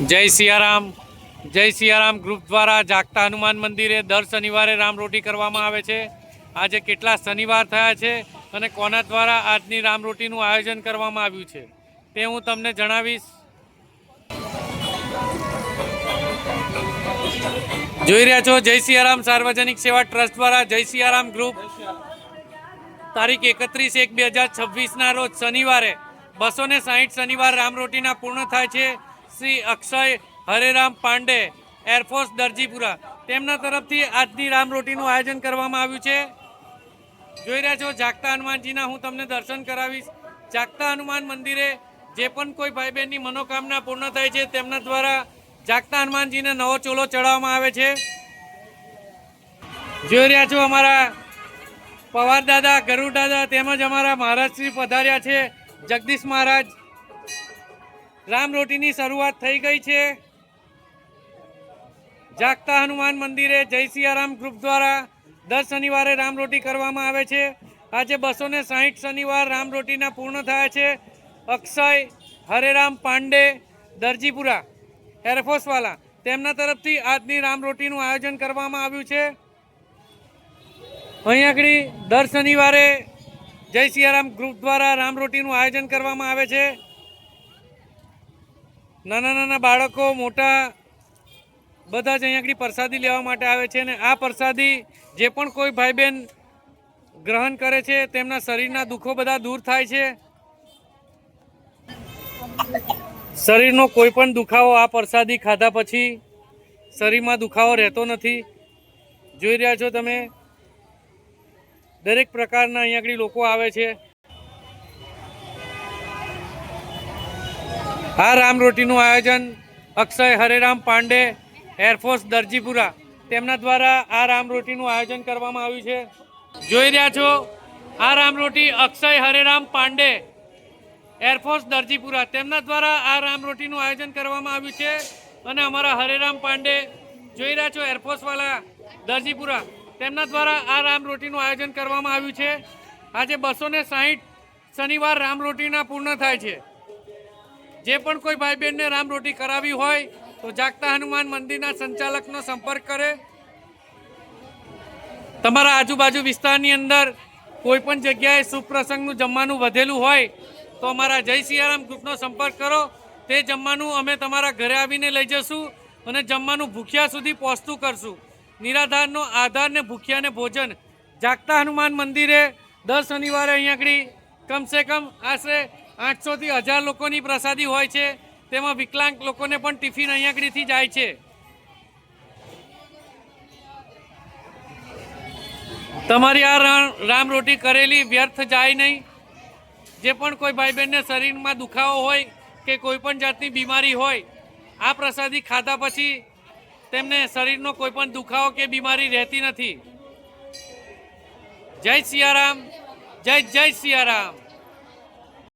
જય સિયારામ. જય સિયારામ ગ્રુપ દ્વારા જાગતા હનુમાન મંદિરે દર શનિવારે રામરોટી કરવામાં આવે છે. આજે કેટલા શનિવાર થયા છે અને કોના દ્વારા આજની રામરોટીનું આયોજન કરવામાં આવ્યું છે તે હું તમને જણાવીશ. જોઈ રહ્યા છો, જય સિયારામ સાર્વજનિક સેવા ટ્રસ્ટ દ્વારા જય સિયારામ ગ્રુપ. તારીખ એકત્રીસ એક બે હજાર છવ્વીસના રોજ શનિવારે બસો ને સાહીઠ શનિવાર રામરોટીના પૂર્ણ થાય છે. Shri Akshay Hareram Pandey air force Darjipura. તેમના તરફથી આજની રામરોટીનું આયોજન કરવામાં આવ્યું છે. જોઈ રહ્યા છો, જાગતા હનુમાનજીના હું તમને દર્શન કરાવીશ. જાગતા હનુમાન મંદિરે જે પણ કોઈ ભાઈ બહેનની મનોકામના પૂર્ણ થાય છે, તેમના દ્વારા જાગતા હનુમાનજીને નવો ચોલો ચડાવવામાં આવે છે. જોઈ રહ્યા છો, અમારા પવાર દાદા ગરુડ દાદા તેમજ અમારા મહારાજ શ્રી પધાર્યા છે. જગદીશ મહારાજ રામરોટીની શરૂઆત થઈ ગઈ છે. જાગતા હનુમાન મંદિરે જય સિયારામ ગ્રુપ દ્વારા દર શનિવારે રામરોટી કરવામાં આવે છે. આજે બસો ને સાહીઠ શનિવાર રામરોટીના પૂર્ણ થયા છે. અક્ષય, હરેરામ પાંડે, દરજીપુરા, એરફોર્સવાલા તેમના તરફથી આજની રામરોટીનું આયોજન કરવામાં આવ્યું છે. અહીં આગળ દર શનિવારે જય સિયારામ ગ્રુપ દ્વારા રામરોટીનું આયોજન કરવામાં આવે છે. નાના નાના બાળકો મોટા બધા જ અહીં આગળ પ્રસાદી લેવા માટે આવે છે અને આ પ્રસાદી જે પણ કોઈ ભાઈ બહેન ગ્રહણ કરે છે, તેમના શરીરના દુઃખો બધા દૂર થાય છે. શરીરનો કોઈ પણ દુખાવો આ પ્રસાદી ખાધા પછી શરીરમાં દુખાવો રહેતો નથી. જોઈ રહ્યા છો તમે? દરેક પ્રકારના અહીંયા લોકો આવે છે. આ રામરોટીનું આયોજન અક્ષય હરેરામ પાંડે, એરફોર્સ દરજીપુરા તેમના દ્વારા આ રામરોટીનું આયોજન કરવામાં આવ્યું છે. જોઈ રહ્યા છો, આ રામરોટી અક્ષય હરેરામ પાંડે, એરફોર્સ દરજીપુરા તેમના દ્વારા આ રામરોટીનું આયોજન કરવામાં આવ્યું છે. અને અમારા હરેરામ પાંડે, જોઈ રહ્યા છો, એરફોર્સવાળા દરજીપુરા તેમના દ્વારા આ રામરોટીનું આયોજન કરવામાં આવ્યું છે. આજે બસો ને સાહીઠ શનિવાર રામરોટીના પૂર્ણ થાય છે. જે પણ કોઈ ભાઈ બહેનને રામ રોટી કરાવી હોય, તો જાગતા હનુમાન મંદિરના સંચાલકનો સંપર્ક કરે. તમારા આજુબાજુ વિસ્તારની અંદર કોઈ પણ જગ્યાએ શુભ પ્રસંગનું જમવાનું વધેલું હોય, તો અમારા જય સિયારામ ગ્રુપનો સંપર્ક કરો. તે જમવાનું અમે તમારા ઘરે આવીને લઈ જશું અને જમવાનું ભૂખ્યા સુધી પહોંચતું કરશું. નિરાધારનો આધાર ને ભૂખ્યાને ભોજન. જાગતા હનુમાન મંદિરે દર શનિવારે અહીંયા આગળ કમસે કમ આશરે આઠસોથી હજાર લોકોની પ્રસાદી હોય છે. તેમાં વિકલાંગ લોકોને પણ ટિફિન અહીં જાય છે. તમારી આ રામ રોટી કરેલી વ્યર્થ જાય નહીં. જે પણ કોઈ ભાઈ બહેનને શરીરમાં દુખાવો હોય કે કોઈ પણ જાતની બીમારી હોય, આ પ્રસાદી ખાધા પછી તેમને શરીરનો કોઈ પણ દુખાવો કે બીમારી રહેતી નથી. જય સિયારામ, જય જય સિયારામ.